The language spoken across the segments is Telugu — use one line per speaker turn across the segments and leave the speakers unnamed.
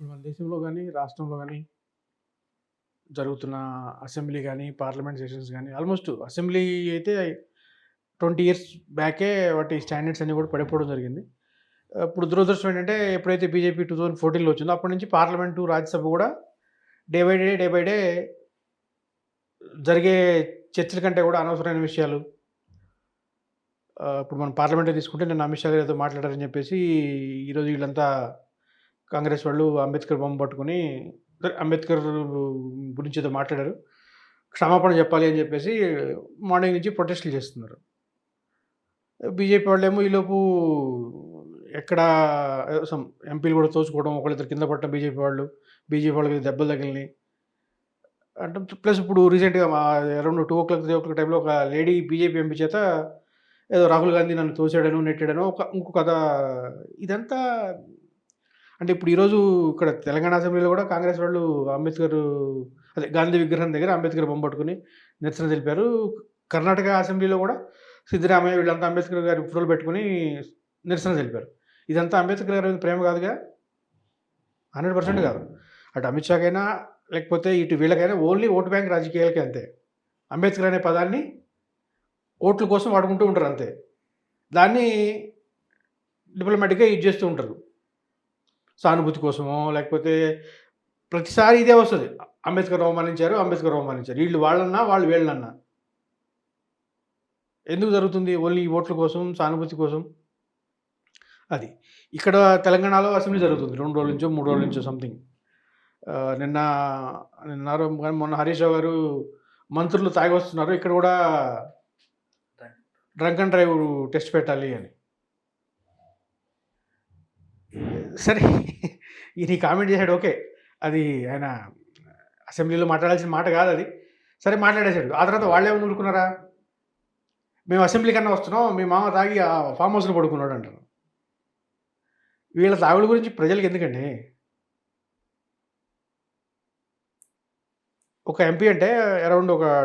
ఇప్పుడు మన దేశంలో కానీ రాష్ట్రంలో కానీ జరుగుతున్న అసెంబ్లీ కానీ పార్లమెంట్ సెషన్స్ కానీ ఆల్మోస్ట్ అసెంబ్లీ అయితే ట్వంటీ ఇయర్స్ బ్యాకే వాటి స్టాండర్డ్స్ అన్నీ కూడా పడిపోవడం జరిగింది. ఇప్పుడు దురదృష్టం ఏంటంటే ఎప్పుడైతే బీజేపీ టూ థౌజండ్ ఫోర్టీన్లో వచ్చిందో అప్పటి నుంచి పార్లమెంటు రాజ్యసభ కూడా day by day day by day జరిగే చర్చల కంటే కూడా అనవసరమైన విషయాలు. ఇప్పుడు మనం పార్లమెంటే తీసుకుంటే నేను అమిత్ షా గారు ఏదో మాట్లాడారని చెప్పేసి ఈరోజు వీళ్ళంతా కాంగ్రెస్ వాళ్ళు అంబేద్కర్ బొమ్మ పట్టుకుని అంబేద్కర్ గురించి ఏదో మాట్లాడారు. క్షమాపణ చెప్పాలి అని చెప్పేసి మార్నింగ్ నుంచి ప్రొటెస్టులు చేస్తున్నారు. బీజేపీ వాళ్ళేమో ఈలోపు ఎక్కడ ఎంపీలు కూడా తోచుకోవడం ఒకళ్ళిద్దరు కింద పట్టడం బీజేపీ వాళ్ళు బీజేపీ వాళ్ళకి దెబ్బలు తగిలినాయి. అంటే ప్లస్ ఇప్పుడు రీసెంట్గా around two o'clock three o'clock టైంలో ఒక లేడీ బీజేపీ ఎంపీ చేత ఏదో రాహుల్ గాంధీ నన్ను తోసాడను నెట్టాడను ఒక ఇంకో కథ. ఇదంతా అంటే ఇప్పుడు ఈరోజు ఇక్కడ తెలంగాణ అసెంబ్లీలో కూడా కాంగ్రెస్ వాళ్ళు అంబేద్కర్ అదే గాంధీ విగ్రహం దగ్గర అంబేద్కర్ బొమ్మ పట్టుకుని నిరసన తెలిపారు. కర్ణాటక అసెంబ్లీలో కూడా సిద్ధరామయ్య వీళ్ళంతా అంబేద్కర్ గారి ఫోటోలు పెట్టుకుని నిరసన తెలిపారు. ఇదంతా అంబేద్కర్ గారి మీద ప్రేమ కాదుగా? హండ్రెడ్ పర్సెంట్ కాదు. అటు అమిత్ షాకైనా లేకపోతే ఇటు వీళ్ళకైనా ఓన్లీ ఓటు బ్యాంక్ రాజకీయాలకే అంతే. అంబేద్కర్ అనే పదాన్ని ఓట్ల కోసం వాడుకుంటూ ఉంటారు అంతే. దాన్ని డిప్లొమాటిక్గా యూజ్ చేస్తూ ఉంటారు. సానుభూతి కోసమో లేకపోతే ప్రతిసారి ఇదే వస్తుంది. అంబేద్కర్ అవమానించారు అంబేద్కర్ అవమానించారు. వీళ్ళు వాళ్ళన్నా వాళ్ళు వీళ్ళన్నా. ఎందుకు జరుగుతుంది? ఓన్లీ ఓట్ల కోసం సానుభూతి కోసం? అది. ఇక్కడ తెలంగాణలో అసెంబ్లీ జరుగుతుంది. రెండు రోజుల నుంచో మూడు రోజుల నుంచో సంథింగ్ నిన్న నిన్న కానీ మొన్న హరీష్ రావు గారు మంత్రులు తాగి వస్తున్నారు. ఇక్కడ కూడా డ్రంక్ అండ్ డ్రైవ్ టెస్ట్ పెట్టాలి అని. సరే. ఈయన కామెంట్ చేశాడు ఓకే. అది ఆయన అసెంబ్లీలో మాట్లాడాల్సిన మాట కాదు అది. సరే మాట్లాడేశాడు. ఆ తర్వాత వాళ్ళే ఊరుకున్నారా మేము అసెంబ్లీ కన్నా వస్తున్నాం మీ మామ తాగి ఆ ఫామ్ హౌస్లో పడుకున్నాడు అంటారు. వీళ్ళ తాగుడు గురించి ప్రజలకు ఎందుకండి? ఒక ఎంపీ అంటే అరౌండ్ ఒక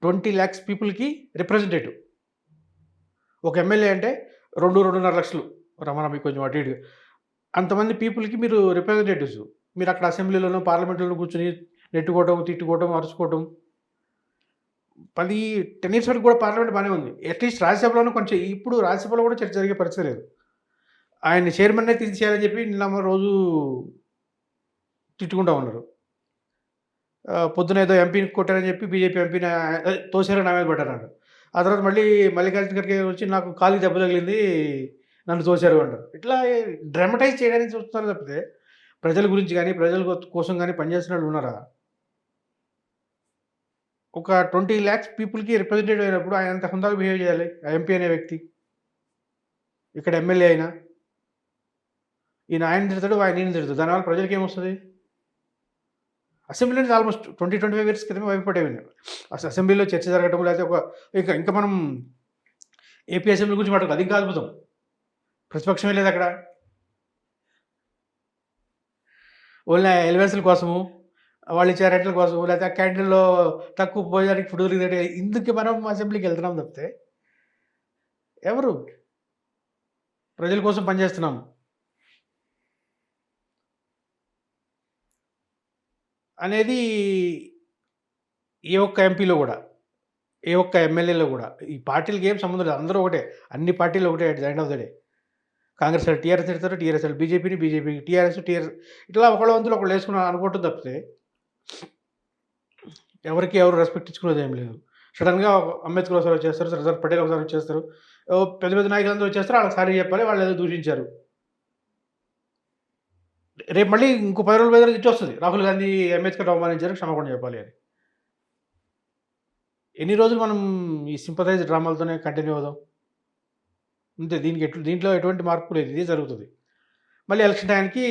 ట్వంటీ ల్యాక్స్ పీపుల్కి రిప్రజెంటేటివ్. ఒక ఎమ్మెల్యే అంటే రెండు రెండున్నర లక్షలు. రమణ మీకు కొంచెం అటు ఇటు. అంతమంది పీపుల్కి మీరు రిప్రజెంటేటివ్స్. మీరు అక్కడ అసెంబ్లీలోనూ పార్లమెంట్లోనూ కూర్చొని నెట్టుకోవటం తిట్టుకోవటం అరుచుకోవడం పది టెన్ ఇయర్స్ వరకు కూడా పార్లమెంట్ బాగానే ఉంది. అట్లీస్ట్ రాజ్యసభలోనూ కొంచెం ఇప్పుడు రాజ్యసభలో కూడా చర్చ జరిగే పరిస్థితి లేదు. ఆయన చైర్మన్నే తీసేయాలని చెప్పి నిన్న రోజు తిట్టుకుంటా ఉన్నారు. పొద్దున ఏదో ఎంపీని కొట్టారని చెప్పి బీజేపీ ఎంపీని అదే, తోసారని ఆమె పెట్టారు ఆ తర్వాత మళ్ళీ మల్లికార్జున ఖర్గే వచ్చి నాకు కాలు దెబ్బ తగిలింది నన్ను చూశారు అంటారు. ఇట్లా డ్రామటైజ్ చేయడానికి చూస్తున్నారు తప్పితే ప్రజల గురించి కానీ ప్రజల కోసం కానీ పనిచేసిన వాళ్ళు ఉన్నారా? ఒక ట్వంటీ ల్యాక్స్ పీపుల్కి రిప్రజెంటేటివ్ అయినప్పుడు ఆయన అంత హుందాగా బిహేవ్ చేయాలి ఆ ఎంపీ అనే వ్యక్తి. ఇక్కడ ఎమ్మెల్యే అయినా. ఈయన ఆయన తిడతాడు ఆయన ఈయన తిడతాడు. దానివల్ల ప్రజలకి ఏమొస్తుంది? అసెంబ్లీ నుంచి almost twenty twenty five years క్రితమే వైపడేవి అసలు అసెంబ్లీలో చర్చ జరగటం లేకపోతే ఒక ఇంకా ఇంకా మనం ఏపీ అసెంబ్లీ గురించి మాట్లాడుకో అది ఇంకా అద్భుతం. ప్రతిపక్షమే లేదు అక్కడ. ఓన్లీ ఎలివెన్స్ల కోసము వాళ్ళు ఇచ్చే రెంట్ల కోసం లేకపోతే క్యాంటీన్లో తక్కువ భోజనానికి ఫుడ్ దొరికితే ఇందుకు మనం అసెంబ్లీకి వెళ్తున్నాం తప్పితే ఎవరు? ప్రజల కోసం పనిచేస్తున్నాం. అనేది ఏ ఒక్క ఎంపీలో కూడా ఏ ఒక్క ఎమ్మెల్యేలో కూడా ఈ పార్టీలకి ఏం సంబంధం లేదు. అందరూ ఒకటే అన్ని పార్టీలు ఒకటే at the end of the day. Congress వాళ్ళు టీఆర్ఎస్ తిడతారు టీఆర్ఎస్ వాళ్ళు బీజేపీని బీజేపీకి టీఆర్ఎస్ టీఆర్ఎస్ ఇట్లా ఒకళ్ళ వంతులు ఒకళ్ళు వేసుకుని అనుకోవటం తప్పితే ఎవరికి ఎవరు రెస్పెక్ట్ ఇచ్చుకునేది ఏం లేదు. సడన్గా అంబేద్కర్ ఒకసారి వచ్చేస్తారు సర్దార్ పటేల్ ఒకసారి వచ్చేస్తారు ఓ పెద్ద పెద్ద నాయకులందరూ వచ్చేస్తారు వాళ్ళకి సారీ చెప్పాలి వాళ్ళు ఏదో దూషించారు. రేపు మళ్ళీ ఇంకో పది రోజుల మీద ఇచ్చి వస్తుంది. రాహుల్ గాంధీ అంబేద్కర్ అవమానించారు క్షమాపణ చెప్పాలి అని. ఎన్ని రోజులు మనం ఈ సింపథైజ్ డ్రామాలతోనే కంటిన్యూ అవుదాం? అంతే దీనికి ఎటు దీంట్లో ఎటువంటి మార్పు లేదు ఇదే జరుగుతుంది. మళ్ళీ ఎలక్షన్ టైంకి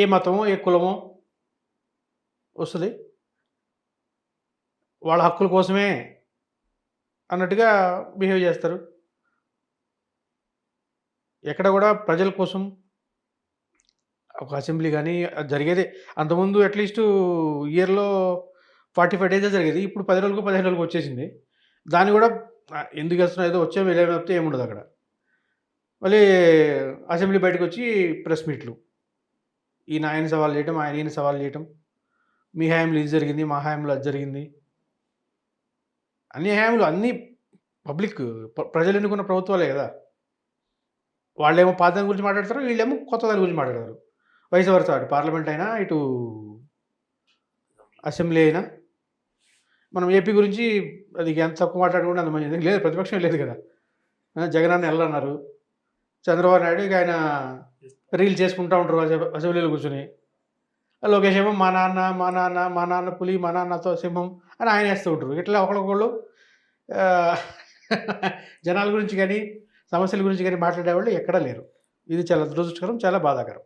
ఏ మతమో ఏ కులమో వస్తుంది. వాళ్ళ హక్కుల కోసమే అన్నట్టుగా బిహేవ్ చేస్తారు. ఎక్కడ కూడా ప్రజల కోసం ఒక అసెంబ్లీ కానీ జరిగేది అంతకుముందు అట్లీస్ట్ ఇయర్లో ఫార్టీ ఫైవ్ డేసే జరిగేది. ఇప్పుడు పది రోజులకు పదిహేను రోజులకు వచ్చేసింది. దాన్ని కూడా ఎందుకు వేస్తున్నా ఏదో వచ్చాము వెళ్ళాము తప్పితే ఏముండదు అక్కడ. మళ్ళీ అసెంబ్లీ బయటకు వచ్చి ప్రెస్ మీట్లు. ఈయన ఆయన సవాల్ చేయటం ఆయన ఈయన సవాల్ చేయటం. మీ హయాంలో ఇది జరిగింది మా హయాంలో అది జరిగింది. అన్ని హయాంలు అన్ని పబ్లిక్ ప్రజలు ఎన్నుకున్న ప్రభుత్వాలే కదా. వాళ్ళేమో పాత దాని గురించి మాట్లాడతారు వీళ్ళేమో కొత్త దాని గురించి మాట్లాడతారు. వయసు వరుస పార్లమెంట్ అయినా ఇటు అసెంబ్లీ అయినా మనం ఏపీ గురించి అది ఎంత తక్కువ మాట్లాడుకుంటే అంత మంచిది. లేదు ప్రతిపక్షం లేదు కదా. జగన్ అన్న వెళ్ళన్నారు చంద్రబాబు నాయుడు ఇక ఆయన రీల్ చేసుకుంటూ ఉంటారు అసెంబ్లీలో కూర్చొని. లోకేష్ ఏమో మా నాన్న మా నాన్న మా నాన్న పులి మా నాన్నతో సింహం అని ఆయన వేస్తూ ఉంటారు. ఇట్లా ఒకళ్ళొకళ్ళు జనాల గురించి కానీ సమస్యల గురించి కానీ మాట్లాడేవాళ్ళు ఎక్కడా లేరు. ఇది చాలా దురదృష్టకరం చాలా బాధాకరం.